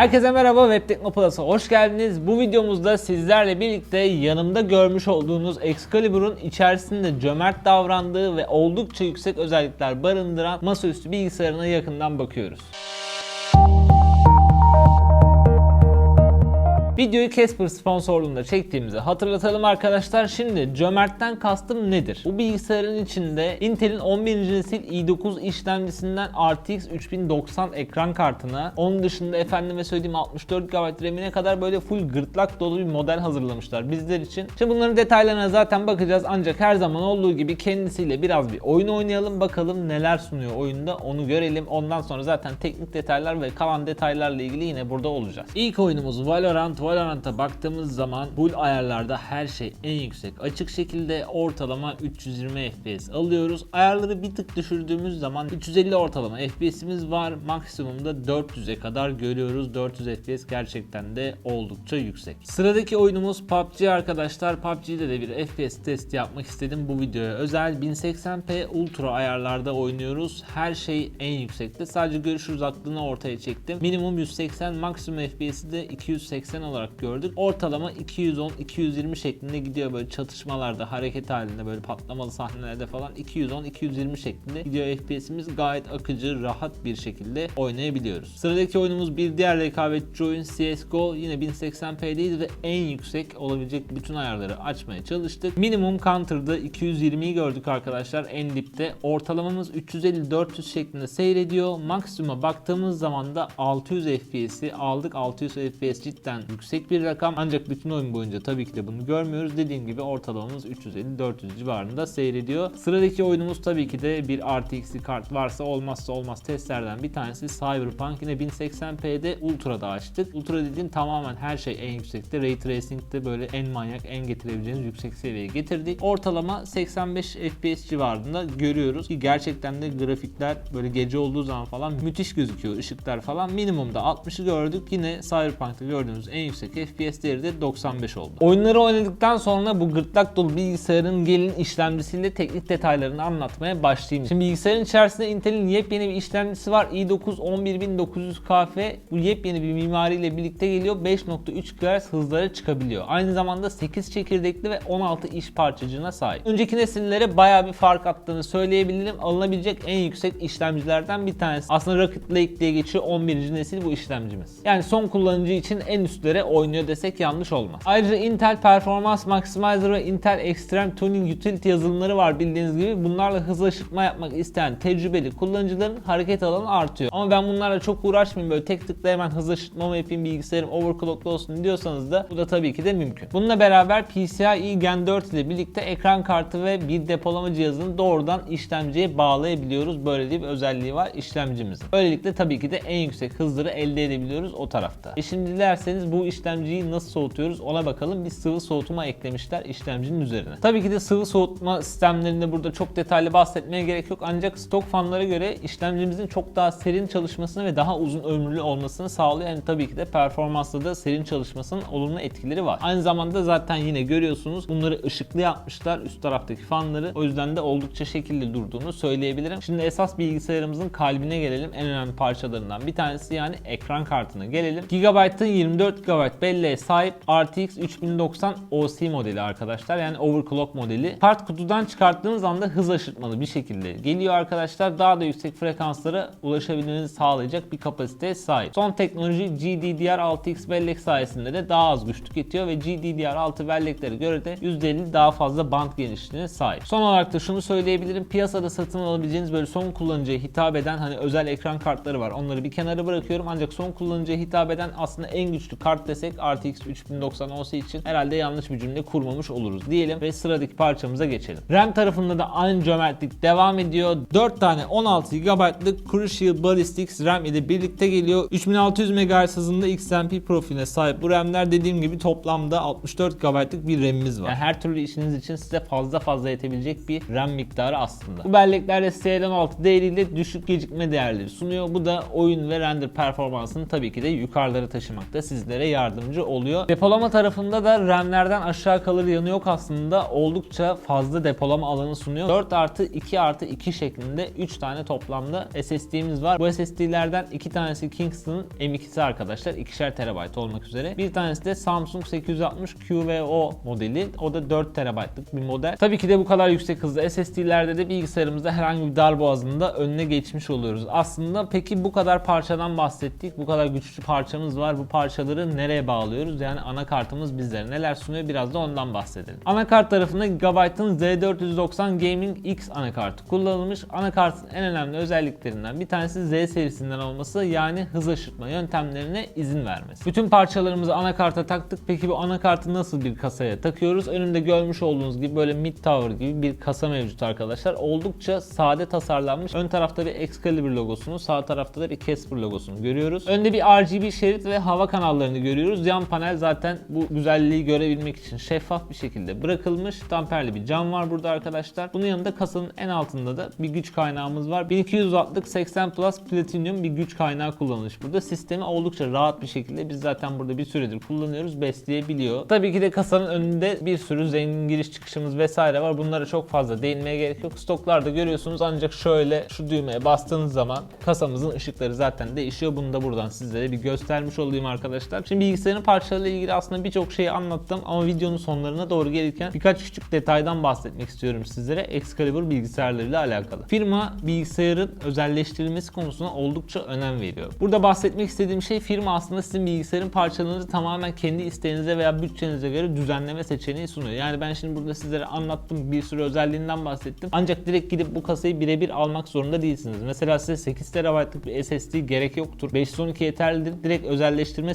Herkese merhaba Web Teknoplus'a hoş geldiniz. Bu videomuzda sizlerle birlikte yanımda görmüş olduğunuz Excalibur'un içerisinde cömert davrandığı ve oldukça yüksek özellikler barındıran masaüstü bilgisayarına yakından bakıyoruz. Videoyu Casper sponsorluğunda çektiğimizi hatırlatalım arkadaşlar. Şimdi cömertten kastım nedir? Bu bilgisayarın içinde Intel'in 11. nesil i9 işlemcisinden RTX 3090 ekran kartına, onun dışında efendime söylediğim 64 GB RAM'ine kadar böyle full gırtlak dolu bir model hazırlamışlar bizler için. Şimdi bunların detaylarına zaten bakacağız ancak her zaman olduğu gibi kendisiyle biraz bir oyun oynayalım bakalım neler sunuyor oyunda onu görelim. Ondan sonra zaten teknik detaylar ve kalan detaylarla ilgili yine burada olacağız. İlk oyunumuz Valorant. Valorant'a baktığımız zaman full ayarlarda her şey en yüksek. Açık şekilde ortalama 320 FPS alıyoruz. Ayarları bir tık düşürdüğümüz zaman 350 ortalama FPS'imiz var. Maksimumda 400'e kadar görüyoruz. 400 FPS gerçekten de oldukça yüksek. Sıradaki oyunumuz PUBG arkadaşlar. PUBG'de de bir FPS testi yapmak istedim bu videoya özel. 1080p Ultra ayarlarda oynuyoruz. Her şey en yüksekte. Sadece görüş uzaklığını ortaya çektim. Minimum 180, maksimum FPS'i de 280 olarak gördük. Ortalama 210-220 şeklinde gidiyor böyle çatışmalarda, hareket halinde böyle patlamalı sahnelerde falan 210-220 şeklinde gidiyor FPS'imiz gayet akıcı, rahat bir şekilde oynayabiliyoruz. Sıradaki oyunumuz bir diğer rekabetçi oyun CSGO. Yine 1080p'deyiz ve en yüksek olabilecek bütün ayarları açmaya çalıştık. Minimum Counter'da 220'yi gördük arkadaşlar en dipte. Ortalamamız 350-400 şeklinde seyrediyor. Maksimuma baktığımız zaman da 600 FPS'i aldık. 600 FPS cidden yüksek bir rakam. Ancak bütün oyun boyunca tabii ki de bunu görmüyoruz. Dediğim gibi ortalamamız 350-400 civarında seyrediyor. Sıradaki oyunumuz tabii ki de bir RTX'li kart varsa olmazsa olmaz testlerden bir tanesi Cyberpunk. Yine 1080p'de Ultra'da açtık. Ultra dediğim tamamen her şey en yüksekte. Ray Tracing'de böyle en manyak, en getirebileceğiniz yüksek seviyeye getirdik. Ortalama 85 FPS civarında görüyoruz ki gerçekten de grafikler böyle gece olduğu zaman falan müthiş gözüküyor. Işıklar falan minimumda 60'ı gördük. Yine Cyberpunk'ta gördüğümüz en yüksek FPS değeri de 95 oldu. Oyunları oynadıktan sonra bu gırtlak dolu bilgisayarın gelin işlemcisiyle teknik detaylarını anlatmaya başlayayım. Şimdi bilgisayarın içerisinde Intel'in yepyeni bir işlemcisi var. i9 11900KF. Bu yepyeni bir mimariyle birlikte geliyor. 5.3 GHz hızlara çıkabiliyor. Aynı zamanda 8 çekirdekli ve 16 iş parçacığına sahip. Önceki nesillere baya bir fark attığını söyleyebilirim. Alınabilecek en yüksek işlemcilerden bir tanesi. Aslında Rocket Lake diye geçiyor 11. nesil bu işlemcimiz. Yani son kullanıcı için en üstlere oynuyor desek yanlış olmaz. Ayrıca Intel Performance Maximizer ve Intel Extreme Tuning Utility yazılımları var bildiğiniz gibi. Bunlarla hızlı ışıtma yapmak isteyen tecrübeli kullanıcıların hareket alanı artıyor. Ama ben bunlarla çok uğraşmayayım böyle tek tıkla hemen hızlı ışıtmamı yapayım bilgisayarım overclocklu olsun diyorsanız da bu da tabii ki de mümkün. Bununla beraber PCIe Gen 4 ile birlikte ekran kartı ve bir depolama cihazını doğrudan işlemciye bağlayabiliyoruz. Böyle bir özelliği var işlemcimizin. Böylelikle tabii ki de en yüksek hızları elde edebiliyoruz o tarafta. E şimdi dilerseniz bu işlemciyi nasıl soğutuyoruz ona bakalım. Bir sıvı soğutma eklemişler işlemcinin üzerine. Tabii ki de sıvı soğutma sistemlerinde burada çok detaylı bahsetmeye gerek yok. Ancak stok fanlara göre işlemcimizin çok daha serin çalışmasını ve daha uzun ömürlü olmasını sağlıyor. Yani tabii ki de performansla da serin çalışmasının olumlu etkileri var. Aynı zamanda zaten yine görüyorsunuz bunları ışıklı yapmışlar üst taraftaki fanları. O yüzden de oldukça şekilli durduğunu söyleyebilirim. Şimdi esas bilgisayarımızın kalbine gelelim. En önemli parçalarından bir tanesi yani ekran kartına gelelim. Gigabyte'ın 24 GB belleğe sahip RTX 3090 OC modeli arkadaşlar. Yani overclock modeli. Kart kutudan çıkarttığınız anda hız aşırtmalı bir şekilde geliyor arkadaşlar. Daha da yüksek frekanslara ulaşabilmenizi sağlayacak bir kapasiteye sahip. Son teknoloji GDDR6X bellek sayesinde de daha az güç tüketiyor ve GDDR6 belleklere göre de %50 daha fazla band genişliğine sahip. Son olarak da şunu söyleyebilirim. Piyasada satın alabileceğiniz böyle son kullanıcıya hitap eden hani özel ekran kartları var. Onları bir kenara bırakıyorum. Ancak son kullanıcıya hitap eden aslında en güçlü kart desek RTX 3090 OC için herhalde yanlış bir cümle kurmamış oluruz diyelim ve sıradaki parçamıza geçelim. RAM tarafında da aynı cömertlik devam ediyor. 4 tane 16 GB'lık Crucial Ballistics RAM ile birlikte geliyor. 3600 MHz hızında XMP profiline sahip bu RAM'ler dediğim gibi toplamda 64 GB'lık bir RAM'imiz var. Yani her türlü işiniz için size fazla fazla yetebilecek bir RAM miktarı aslında. Bu belleklerde CL16 değeriyle düşük gecikme değerleri sunuyor. Bu da oyun ve render performansını tabii ki de yukarılara taşımakta sizlere yardım yardımcı oluyor. Depolama tarafında da RAM'lerden aşağı kalır yanı yok aslında. Oldukça fazla depolama alanı sunuyor. 4 artı 2 artı 2 şeklinde 3 tane toplamda SSD'miz var. Bu SSD'lerden 2 tanesi Kingston'ın M2'si arkadaşlar. 2'şer TB olmak üzere. Bir tanesi de Samsung 860 QVO modeli. O da 4 TB'lık bir model. Tabii ki de bu kadar yüksek hızlı SSD'lerde de bilgisayarımızda herhangi bir darboğazında önüne geçmiş oluyoruz. Aslında peki bu kadar parçadan bahsettik. Bu kadar güçlü parçamız var. Bu parçaları nereye bağlıyoruz? Yani anakartımız bizlere neler sunuyor? Biraz da ondan bahsedelim. Anakart tarafında Gigabyte'ın Z490 Gaming X anakartı kullanılmış. Anakartın en önemli özelliklerinden bir tanesi Z serisinden olması yani hız aşırtma yöntemlerine izin vermesi. Bütün parçalarımızı anakarta taktık. Peki bu anakartı nasıl bir kasaya takıyoruz? Önümde görmüş olduğunuz gibi böyle mid tower gibi bir kasa mevcut arkadaşlar. Oldukça sade tasarlanmış. Ön tarafta bir Excalibur logosunu, sağ tarafta da bir Casper logosunu görüyoruz. Önde bir RGB şerit ve hava kanallarını görüyoruz. Yan panel zaten bu güzelliği görebilmek için şeffaf bir şekilde bırakılmış. Damperli bir cam var burada arkadaşlar. Bunun yanında kasanın en altında da bir güç kaynağımız var. 1200 wattlık 80 Plus Platinum bir güç kaynağı kullanılmış burada. Sistemi oldukça rahat bir şekilde biz zaten burada bir süredir kullanıyoruz. Besleyebiliyor. Tabii ki de kasanın önünde bir sürü zengin giriş çıkışımız vesaire var. Bunlara çok fazla değinmeye gerek yok. Stoklarda görüyorsunuz ancak şöyle şu düğmeye bastığınız zaman kasamızın ışıkları zaten değişiyor. Bunu da buradan sizlere bir göstermiş olayım arkadaşlar. Şimdi bilgisayarın parçalarıyla ilgili aslında birçok şeyi anlattım ama videonun sonlarına doğru gelirken birkaç küçük detaydan bahsetmek istiyorum sizlere Excalibur bilgisayarlarıyla alakalı. Firma bilgisayarın özelleştirilmesi konusuna oldukça önem veriyor. Burada bahsetmek istediğim şey firma aslında sizin bilgisayarın parçalarınızı tamamen kendi isteğinize veya bütçenize göre düzenleme seçeneği sunuyor. Yani ben şimdi burada sizlere anlattım bir sürü özelliğinden bahsettim. Ancak direkt gidip bu kasayı birebir almak zorunda değilsiniz. Mesela size 8 TB'lık bir SSD gerek yoktur. 512 yeterlidir. Direkt özelleştirme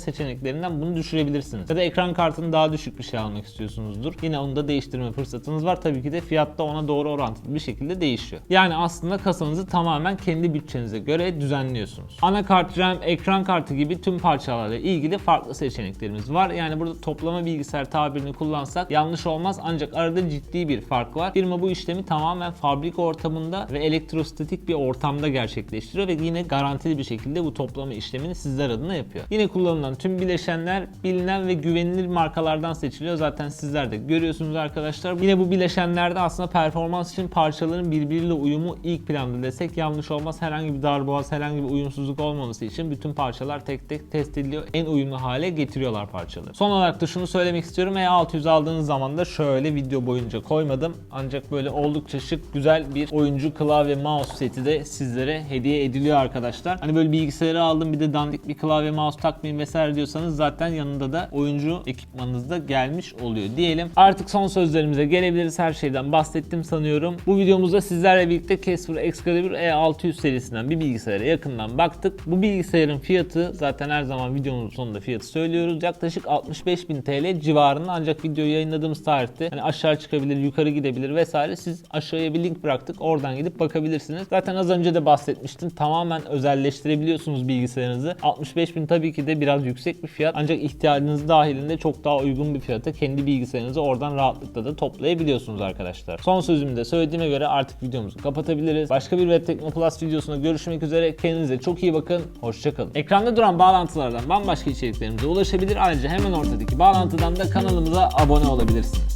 seçeneklerinden bunu düşürebilirsiniz. Ya da ekran kartını daha düşük bir şey almak istiyorsunuzdur. Yine onu da değiştirme fırsatınız var. Tabii ki de fiyatta ona doğru orantılı bir şekilde değişiyor. Yani aslında kasanızı tamamen kendi bütçenize göre düzenliyorsunuz. Anakart, RAM, ekran kartı gibi tüm parçalarla ilgili farklı seçeneklerimiz var. Yani burada toplama bilgisayar tabirini kullansak yanlış olmaz ancak arada ciddi bir fark var. Firma bu işlemi tamamen fabrika ortamında ve elektrostatik bir ortamda gerçekleştiriyor ve yine garantili bir şekilde bu toplama işlemini sizler adına yapıyor. Yine kullanılan tüm bileşenler bilinen ve güvenilir markalardan seçiliyor. Zaten sizler de görüyorsunuz arkadaşlar. Yine bu bileşenlerde aslında performans için parçaların birbiriyle uyumu ilk planda desek yanlış olmaz. Herhangi bir darboğaz, herhangi bir uyumsuzluk olmaması için bütün parçalar tek tek test ediliyor. En uyumlu hale getiriyorlar parçaları. Son olarak da şunu söylemek istiyorum. E600 aldığınız zaman da şöyle video boyunca koymadım. Ancak böyle oldukça şık, güzel bir oyuncu klavye mouse seti de sizlere hediye ediliyor arkadaşlar. Hani böyle bilgisayarı aldım bir de dandik bir klavye mouse takmayayım vesaire diyorsanız zaten yanında da oyuncu ekipmanınız da gelmiş oluyor diyelim. Artık son sözlerimize gelebiliriz. Her şeyden bahsettim sanıyorum. Bu videomuzda sizlerle birlikte Casper Excalibur E600 serisinden bir bilgisayara yakından baktık. Bu bilgisayarın fiyatı zaten her zaman videomuzun sonunda fiyatı söylüyoruz. Yaklaşık 65.000 TL civarında ancak videoyu yayınladığımız tarihte hani aşağı çıkabilir, yukarı gidebilir vesaire. Siz aşağıya bir link bıraktık. Oradan gidip bakabilirsiniz. Zaten az önce de bahsetmiştim. Tamamen özelleştirebiliyorsunuz bilgisayarınızı. 65.000 tabii ki de biraz yüksek bir fiyat. Ancak ihtiyacınız dahilinde çok daha uygun bir fiyata kendi bilgisayarınızı oradan rahatlıkla da toplayabiliyorsunuz arkadaşlar. Son sözümü de söylediğime göre artık videomuzu kapatabiliriz. Başka bir Web Plus videosunda görüşmek üzere. Kendinize çok iyi bakın. Hoşçakalın. Ekranda duran bağlantılardan bambaşka içeriklerimize ulaşabilir. Ayrıca hemen ortadaki bağlantıdan da kanalımıza abone olabilirsiniz.